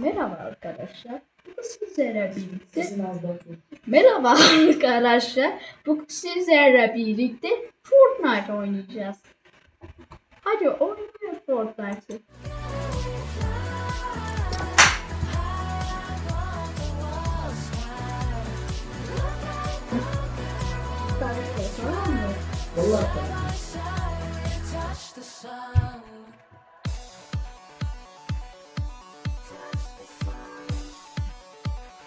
Merhaba arkadaşlar. Bugün sizlerle birlikte. Merhaba arkadaşlar. Bugün sizlerle birlikte Fortnite oynayacağız. Hadi oynayalım Fortnite'ı. Vallahi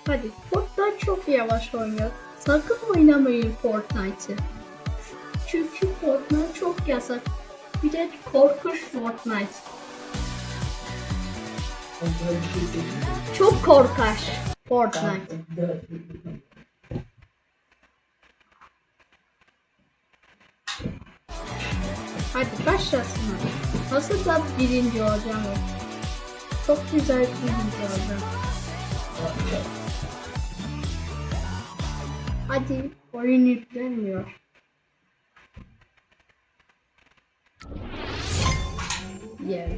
Hadi Fortnite çok yavaş oynuyor. Sakın oynamayın Fortnite'ı. Çünkü Fortnite çok yasak. Bir de korkunç Fortnite. Çok korkar Fortnite. Hadi başlasın. Nasıl da birinci olacağım. Çok güzel birinci olacağım. Hadi oyun yüklenmiyor. Yeah,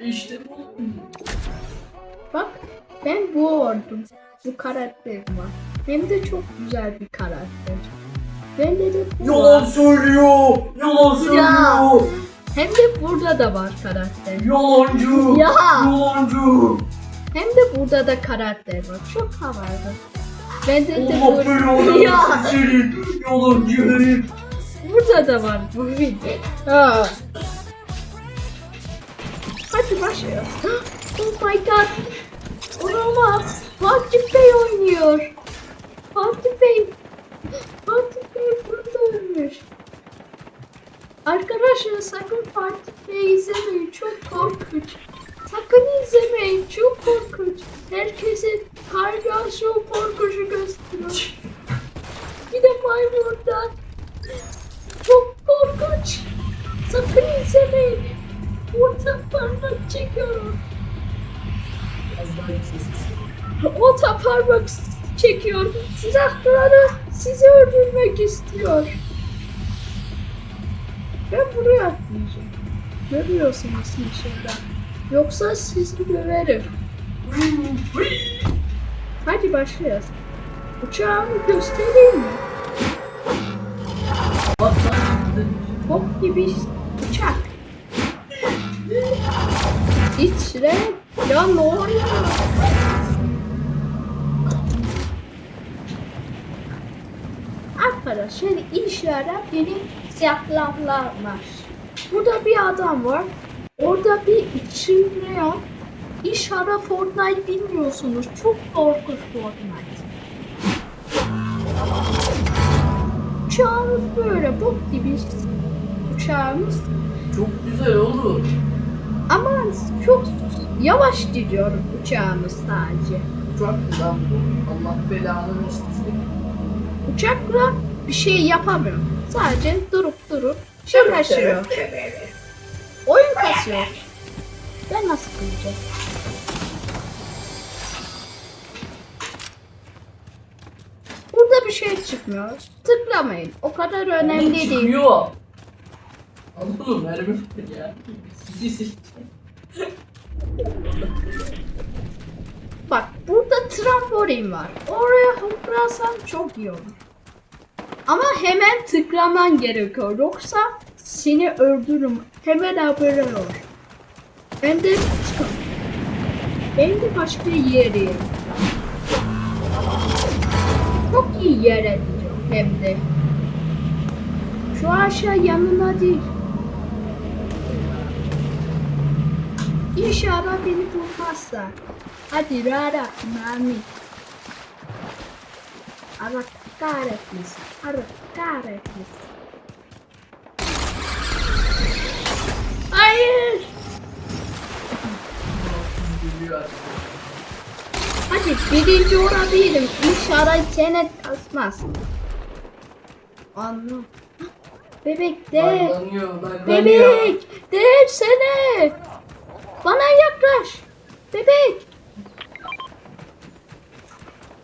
İşte bu. Bak ben bu oldum. Bu karakterim var. Hem de çok güzel bir karakter. Bende de bu Yalan var. söylüyor. Yalan söylüyor. Hem de burada da var karakter. Yalancı. Ya. Yalancı. Hem de burada da karakter var. Çok havalı. Bende de Allah bu... belanı Ya. senin. Herif. Burada da var bu video. Ha. Hadi başlayalım. Oh my god. Olamaz. Fatih Bey oynuyor. Fatih Bey. Fatih Bey burada ölmüş. Arkadaşlar sakın Fatih Bey izlemeyin. Çok korkunç. Sakın izlemeyin. Çok korkunç. Herkesin kargaşı o korkunçu gösteriyor. Bir de maymundan. Çok korkunç. Sakın izlemeyin. Orta parmak çekiyorum. Az daha yüksesiz. Orta parmak çekiyor. Silahları sizi öldürmek istiyor. Ben buraya atlayacağım. Görüyorsunuz inşallah. Yoksa sizi döverim. Hadi başlayalım. Uçağımı göstereyim mi? Top gibi uçak. İçre ya ne oluyor? Arkadaşlar inşallah beni silahlarlar. Burada bir adam var. Orada bir içimleyen İnşallah Fortnite bilmiyorsunuz. Çok korkunç Fortnite. Uçağımız böyle bok gibi uçağımız. Çok güzel oldu. Ama çok yavaş gidiyor uçağımız sadece. Çok güzel bu. Allah belanı versin. Uçakla bir şey yapamıyor. Sadece durup durup şey kasıyor. Ben nasıl kılacağım? Burada bir şey çıkmıyor. Tıklamayın. O kadar önemli değil. Çıkıyor. Oğlum mermi ya. Bak burada trambolin var. Oraya hoplarsan çok iyi olur. Ama hemen tıklaman gerekiyor. Yoksa seni öldürürüm. Hemen haber ol. Ben de ben de başka yere. Çok iyi yere gidiyorum hem de. Şu aşağı yanına değil. İnşallah beni bulmazsa. Hadi rara mami. Allah kahretmesin. Allah kahretmesin. Hayır. Hadi birinci olabilirim. İnşallah cennet kasmaz. Anla. Bebek de. Bebek. Değersene. Bana yaklaş. Bebek.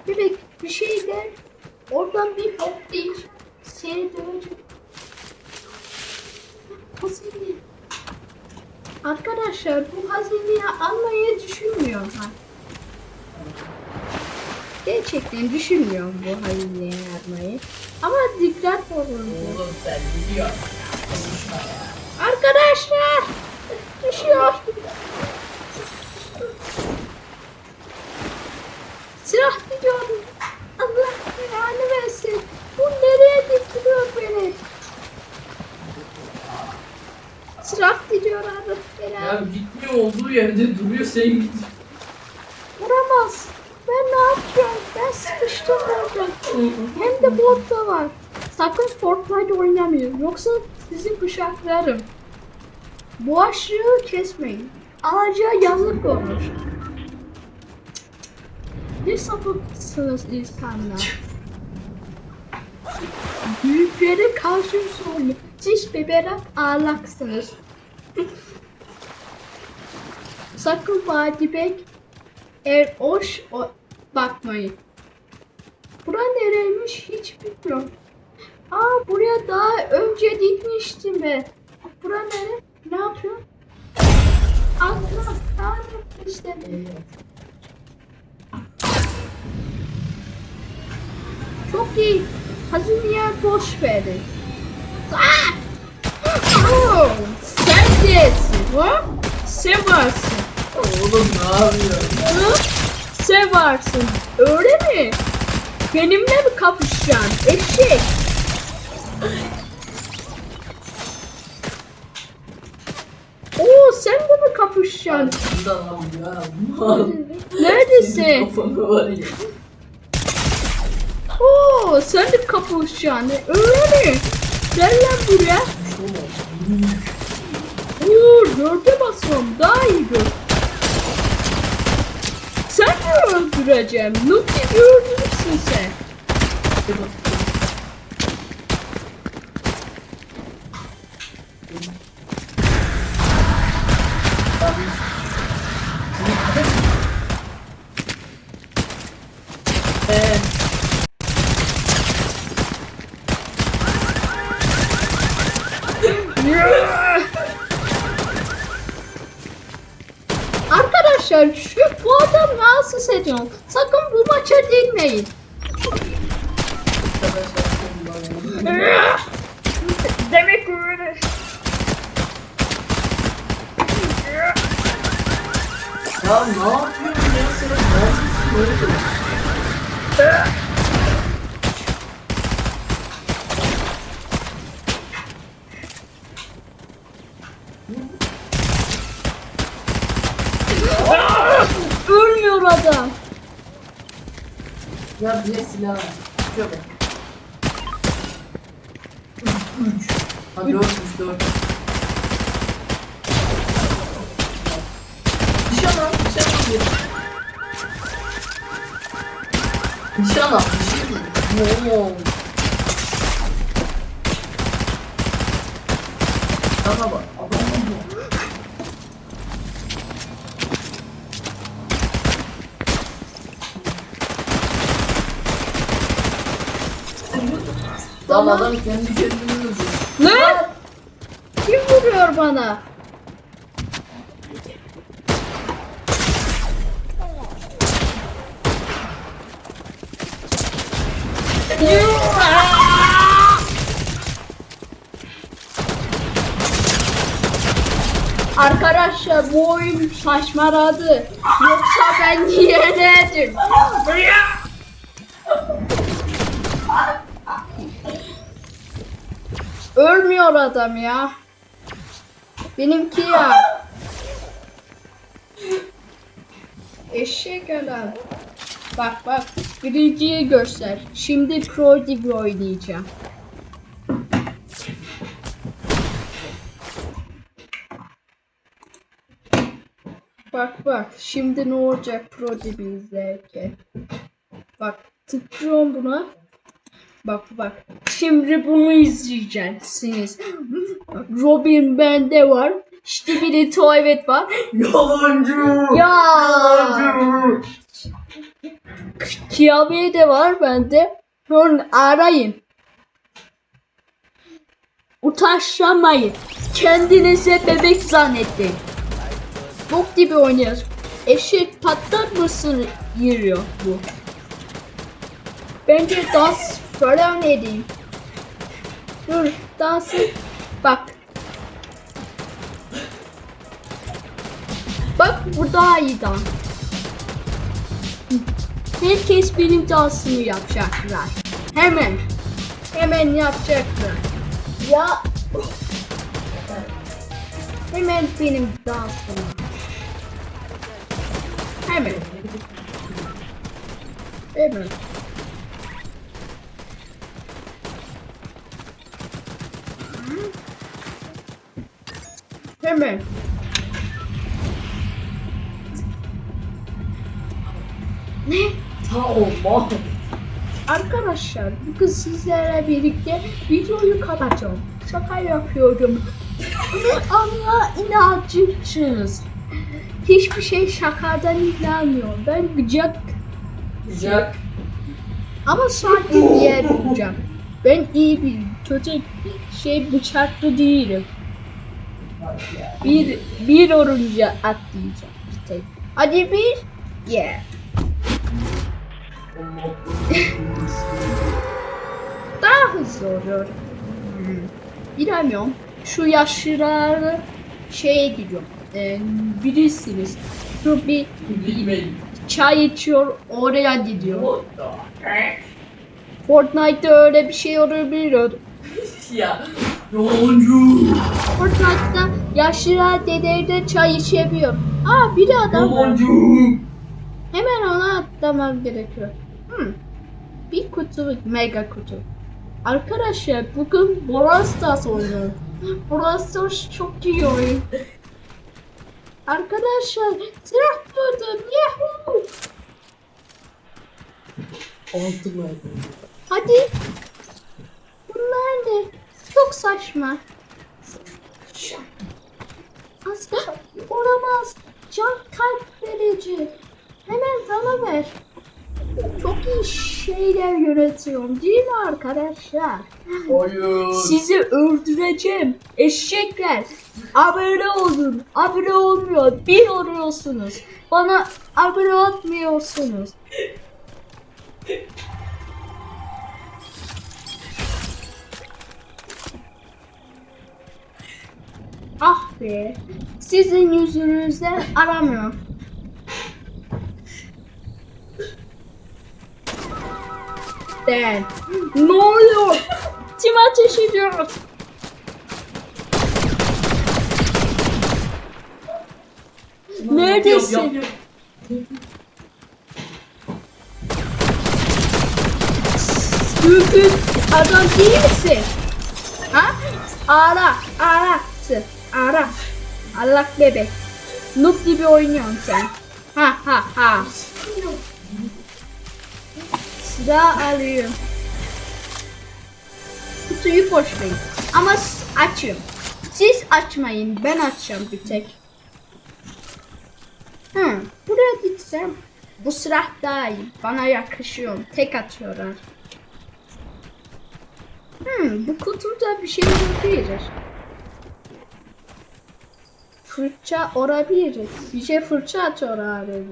Bebek bir şey der. Oradan bir hop değil. Seni dövecek. Hazine. Arkadaşlar bu hazineyi almayı düşünmüyorlar. Gerçekten düşünmüyorum bu halini yapmayı. Ama dikkat olun. Oğlum sen biliyorsun. Arkadaşlar düşüyor. Silah gidiyorum. Allah belanı versin. Bu nereye getiriyor beni? Silah gidiyor abi. Ya Gitmiyor olduğu yerde duruyor sen git. Vuramaz. Ben ne yapacağım? Ben sıkıştım orada. Hem de bot da var. Sakın Fortnite oynamayın. Yoksa sizi bıçaklarım. Bu aşığı kesmeyin. Ağaca yanlık olur. Ne sapıksınız insanlar. Büyüklere karşı sorun. Siz beberak ağlaksınız. Sakın Vadibek eğer hoş o, bakmayın. Bura nereymiş hiç bilmiyorum. Aa buraya daha önce gitmiştim ben. Bura nere? Ne yapıyor? Allah Allah işte. Çok iyi. Hazır yer boş verin. Aa! Oo, sen değilsin. Ha? Sen varsın. Oğlum ne yapıyorsun? Sen varsın. Öyle mi? Benimle mi kapışacaksın? Eşek. Oo sen de mi kapışacaksın? Ya. Mal. Neredesin? Kafanı var ya. Oo sen de kapışacaksın. Öyle mi? Gel lan buraya. Oo dörde basıyorum. Daha iyi gör. Sen mi öldüreceğim? Nuki öldürürsün sen. Ee, Arkadaşlar şu bu adam ediyor. Sakın bu maça bana- Demek öyle. Ya ne yapıyorsun ya sen? Ne yapıyorsun? Böyle. Ölmüyor adam. Ya bir de silah ver. Şöyle. Üç. Ha dörtmüş dört. Nişan al, nişan al bir. Nişan al, nişan al. Oo. Sana bak, adam bu. Lan adam kendi kendini öldürdü. Ne? Kim vuruyor bana? Arkadaşlar bu oyun saçmaladı. Yoksa ben yenedim. Ölmüyor adam ya. Benimki ya. Eşek adam. Bak bak. Birinciyi göster. Şimdi Pro Dig oynayacağım. Bak bak. Şimdi ne olacak Pro Dig'i izlerken. Bak tıklıyorum buna. Bak bak. Şimdi bunu izleyeceksiniz. Robin bende var. İşte bir de tuvalet var. Yalancı! Ya. Yalancı! Kiabe de var bende. Onu arayın. Utançlamayın. Kendinize bebek zannedin. Bok gibi oynuyoruz. Eşek patlar mısın yürüyor bu. Bence dans falan edeyim. Dur dansı bak. Bak bu daha iyi dans. Herkes benim dansımı yapacaklar. Hemen. Hemen yapacaklar. Ya. Hemen benim dansımı. Hemen. Hemen. Hemen. Ne? Tamam. Arkadaşlar bugün sizlerle birlikte videoyu kapatacağım. Şaka yapıyorum. Ama inançlısınız. Hiçbir şey şakadan inanmıyorum. Ben gıcık Güzel. ama sakin yer bulacağım. Ben iyi bir kötü şey bıçaklı değilim. Bir bir orunca atlayacağım. İşte. Hadi bir. Yeah. Daha hızlı oluyor. Hmm. Bilemiyorum. Şu yaşlılar şeye gidiyor. Ee, bilirsiniz. Şu bir Bilmeyin. çay içiyor oraya gidiyor. Fortnite'da öyle bir şey olabilir. Ya. Yolcu. Fortnite'da yaşlılar dedeyde çay içebiliyor. Aa bir adam var. Hemen ona atlamam gerekiyor. Hmm. Bir kutu, mega kutu. Arkadaşlar bugün Brawl Stars. Brawl Stars çok iyi oyun. Arkadaşlar silah buldum. Yahoo! Altı var. Hadi. Bunlar ne? Çok saçma. Aslında olamaz. Can kalp verici. Hemen bana ver. Çok iyi şeyler yönetiyorum değil mi arkadaşlar? Hayır. Sizi öldüreceğim. Eşekler. Abone olun. Abone olmuyor. Bir oluyorsunuz. Bana abone olmuyorsunuz. Be. Sizin yüzünüzden aramıyorum. Ben. Ne oluyor? Kim ateş ediyor? Neredesin? Yap. Büyük adam değil misin? Ha? Ara, ara, ara. Allah bebek. Noob gibi oynuyorsun sen. Ha ha ha. Silah alıyorum. Kutuyu boşlayın. Ama açın. Siz açmayın. Ben açacağım bir tek. Hı, buraya gitsem. Bu silah daha iyi. Bana yakışıyor. Tek atıyorlar. Hmm, bu kutuda bir şey olabilir. Fırça olabilir. Bir şey fırça atıyor abi.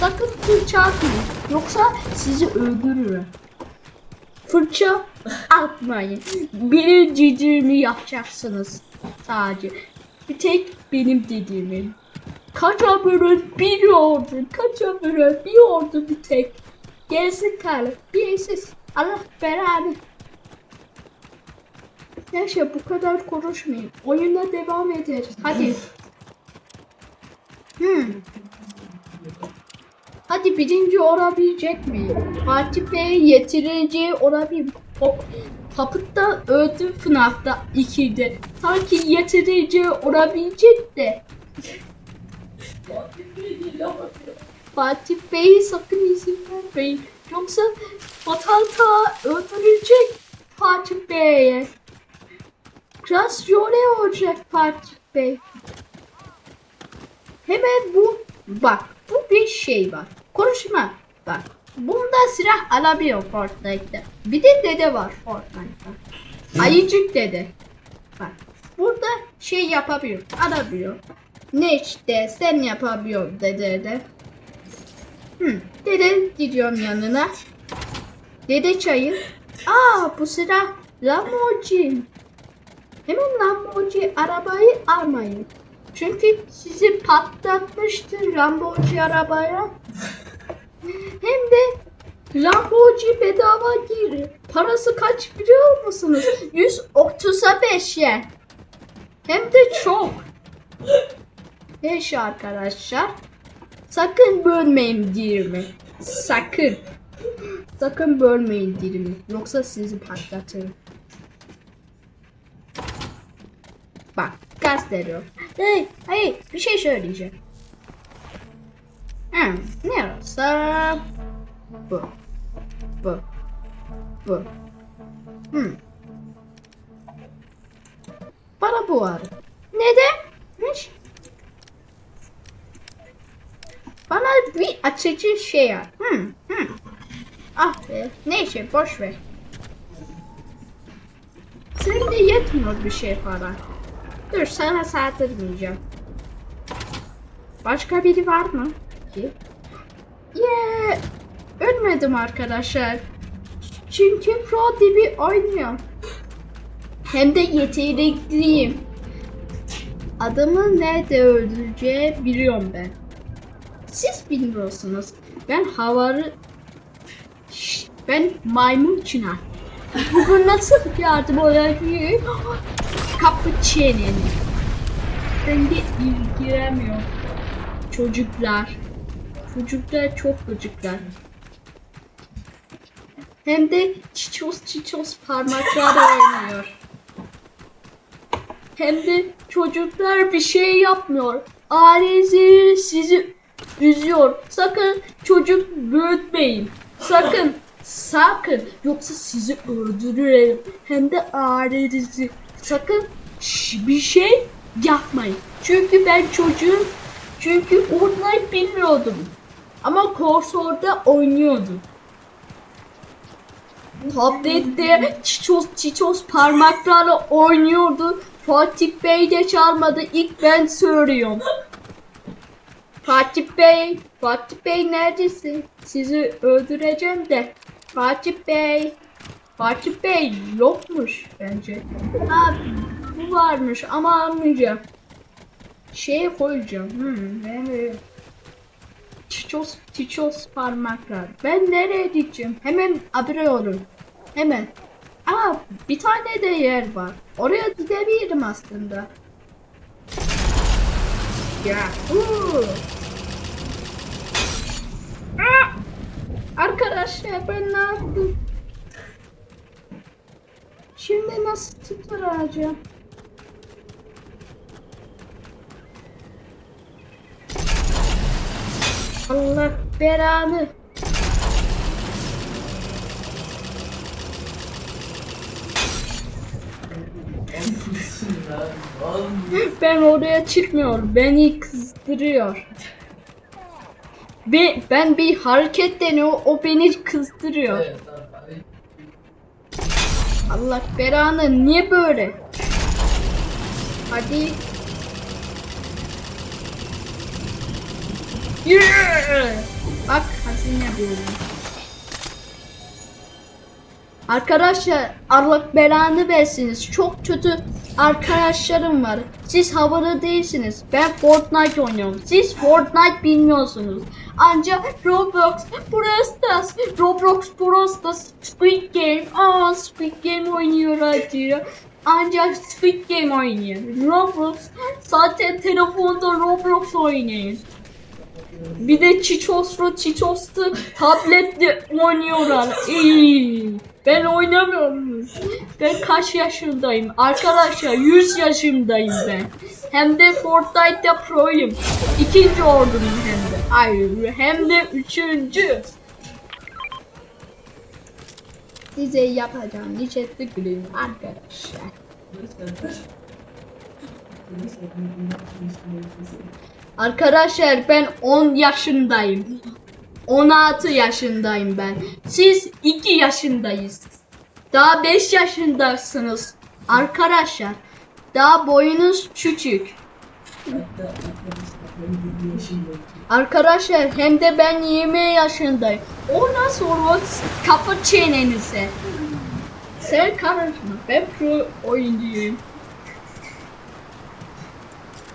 Sakın fırça atmayın. Yoksa sizi öldürürüm. Fırça atmayın. Benim dediğimi yapacaksınız. Sadece. Bir tek benim dediğimi. Kaç abone bir ordu. Kaç abone bir ordu bir tek. Gerisi kalır. Bir siz. Allah beraber. Neyse bu kadar konuşmayayım. Oyuna devam ederiz. Hadi. Hmm. Hadi birinci olabilecek miyim? Fatih Bey yetirici olabilir. O Kapıtta öldü FNAF'ta 2'de. Sanki yetirici olabilecek de. Fatih Bey sakın izin vermeyin. Yoksa Fatata öldürecek Fatih Bey'e. Biraz yole olacak Fatih Bey. Hemen bu bak bu bir şey var. Konuşma bak. Bunda silah alabiliyor Fortnite'da. Bir de dede var Fortnite'da. Ayıcık dede. Bak burada şey yapabiliyor. Alabiliyor. Ne işte sen yapabiliyor dede de. Hı, dede gidiyorum yanına. Dede çayı. Aa bu sıra Lamborghini. Hemen Lamborghini arabayı almayın. Çünkü sizi patlatmıştı Lamborghini arabaya. Hem de Lamborghini bedava gir. Parası kaç biliyor musunuz? 135 yen. Hem de çok. Neyse arkadaşlar. Sakın bölmeyin dirimi. Sakın. Sakın bölmeyin dirimi. Yoksa sizi patlatırım. Bak gaz veriyor. Hey, hey bir şey söyleyeceğim. Hmm, ne olsa bu. Bu. Bu. Hmm. Bana bu var. Nedenmiş? Bana bir açıcı şey yap. Hmm, hmm. Ah be. Neyse boş ver. Senin de yetmiyor bir şey falan. Dur sana saldırmayacağım. Başka biri var mı? Ki? Yeah. Ölmedim arkadaşlar. Çünkü pro dibi oynuyor. Hem de yetenekliyim. Adamı nerede öldüreceği biliyorum ben. Siz bilmiyorsunuz. Ben havalı... Şşt, ben maymun çınar. Bugün nasıl yardım olabilir? Kapı çeneni. Ben de ilgilenmiyorum. Çocuklar. Çocuklar çok çocuklar. Hem de çiços çiços parmaklarla oynuyor. Hem de çocuklar bir şey yapmıyor. Ailesi sizi üzüyor. Sakın çocuk büyütmeyin. Sakın. Sakın. Yoksa sizi öldürürüm. Hem de ailenizi. Sakın bir şey yapmayın. Çünkü ben çocuğum. Çünkü Fortnite bilmiyordum. Ama Corsor'da oynuyordum. Tablette çiços çiços parmaklarla oynuyordu. Fatih Bey de çalmadı. İlk ben söylüyorum. Fatih Bey, Fatih Bey neredesin? Sizi öldüreceğim de. Fatih Bey, Fatih Bey yokmuş bence. Ha bu varmış ama almayacağım. Şeye koyacağım. Hmm, evet. Çiços, çiços parmaklar. Ben nereye gideceğim? Hemen abone olun. Hemen. Aa bir tane de yer var. Oraya gidebilirim aslında. Ya. Uuu. Arkadaşlar ben ne yaptım? Şimdi nasıl tutturacağım? Allah belanı. Ben oraya çıkmıyorum. Beni kızdırıyor. Be- ben bir hareket deniyor. O beni kızdırıyor. Allah belanı niye böyle? Hadi. Yeah! Bak hazine buldum. Arkadaşlar Allah belanı versiniz. Çok kötü arkadaşlarım var. Siz havalı değilsiniz. Ben Fortnite oynuyorum. Siz Fortnite bilmiyorsunuz. Ancak Roblox, Brawl Stars, Roblox, Brawl Stars, Squid Game. Aa Squid Game oynuyor hadi. Ancak Squid Game oynuyor. Roblox zaten telefonda Roblox oynayın. Bir de Çiçoslu Çiçoslu tabletle oynuyorlar. İyi. Ben oynamıyorum. Ben kaç yaşındayım? Arkadaşlar 100 yaşındayım ben. Hem de Fortnite'da proyum. İkinci ordunun hem de. Hayır hem de üçüncü. Size yapacağım nicetti gülüm arkadaşlar. Arkadaşlar ben 10 yaşındayım. 16 yaşındayım ben. Siz 2 yaşındayız. Daha 5 yaşındasınız. Arkadaşlar daha boyunuz küçük. Arkadaşlar ben 20 yaşındayım. Arkadaşlar hem de ben 20 yaşındayım. Ondan sonra kafa çenenize. Sen karışma. Ben pro oyuncuyum.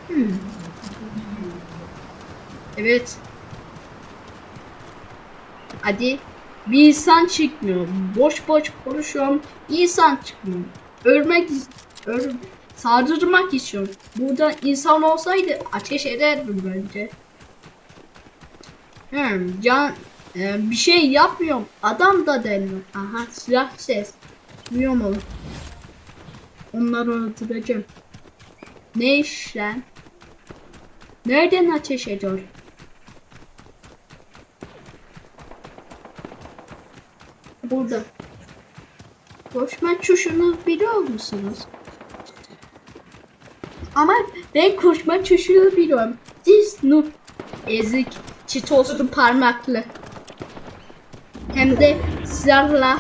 Hmm. Evet. Hadi. Bir insan çıkmıyor. Boş boş konuşuyorum. İnsan çıkmıyor. Ölmek öl sardırmak istiyorum. Burada insan olsaydı ateş ederdim bence. Hmm, can e, bir şey yapmıyorum. Adam da deniyor. Aha silah ses. Duyuyor mu? Onları öldüreceğim. Ne iş lan? Nereden ateş ediyor? Burada. Koşma tuşunu biliyor musunuz? Ama ben koşma tuşunu biliyorum. Siz noob. Ezik. Çitoslu parmaklı. Hem de silahla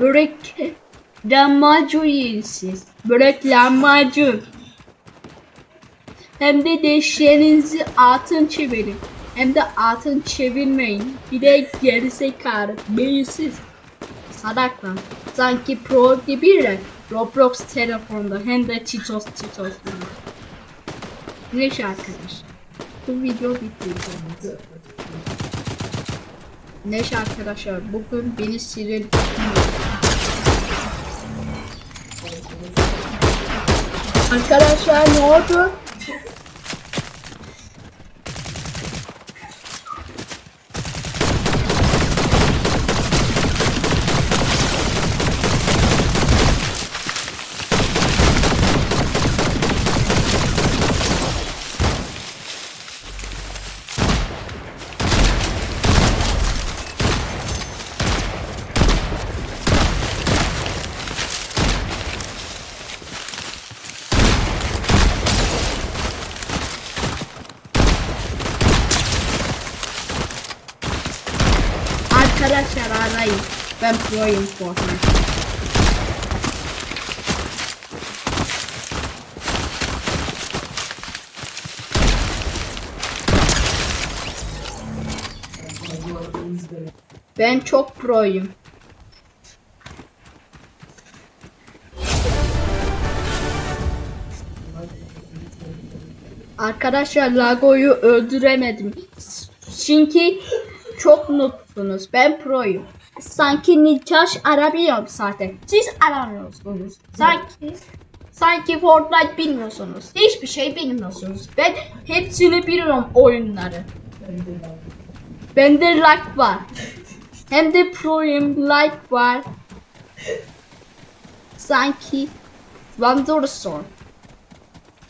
börek lahmacun yiyin siz. Börek lahmacun. Hem de deşlerinizi altın çevirin. Hem de altın çevirmeyin. Bir de gerizekalı, beyinsiz. Sadak lan. Sanki pro gibi de Roblox telefonda hem de Cheetos Cheetos. Neyse arkadaşlar. Bu video bitti. Neyse arkadaşlar bugün beni silin. Arkadaşlar ne oldu? Arkadaşlar arayın. Ben proyum Fortnite. Ben çok proyum. Arkadaşlar Lago'yu öldüremedim. Çünkü çok noobsunuz. Ben proyum. Sanki Nitaş aramıyorum zaten. Siz aramıyorsunuz. Sanki sanki Fortnite bilmiyorsunuz. Hiçbir şey bilmiyorsunuz. Ben hepsini biliyorum oyunları. Bende like var. Hem de proyum like var. Sanki Wanderson.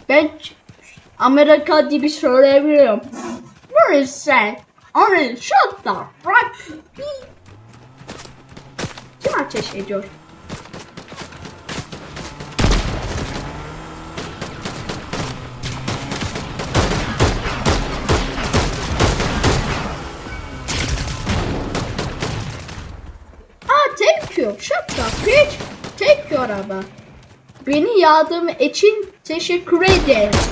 Ben Amerika gibi söyleyebiliyorum. Where is sen? Orange shut the fuck Kim ateş ediyor? Aa. Shut the bitch. Thank you araba. Beni yardım için teşekkür ederim.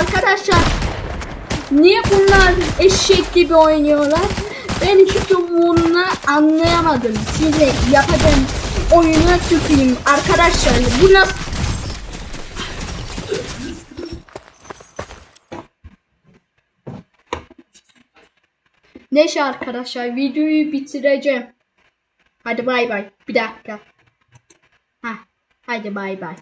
Arkadaşlar niye bunlar eşek gibi oynuyorlar? Ben hiç bunu anlayamadım. Size yapacağım oyuna tüküreyim arkadaşlar. Bu nasıl Neyse arkadaşlar videoyu bitireceğim. Hadi bay bay. Bir dakika. Ha, hadi bay bay.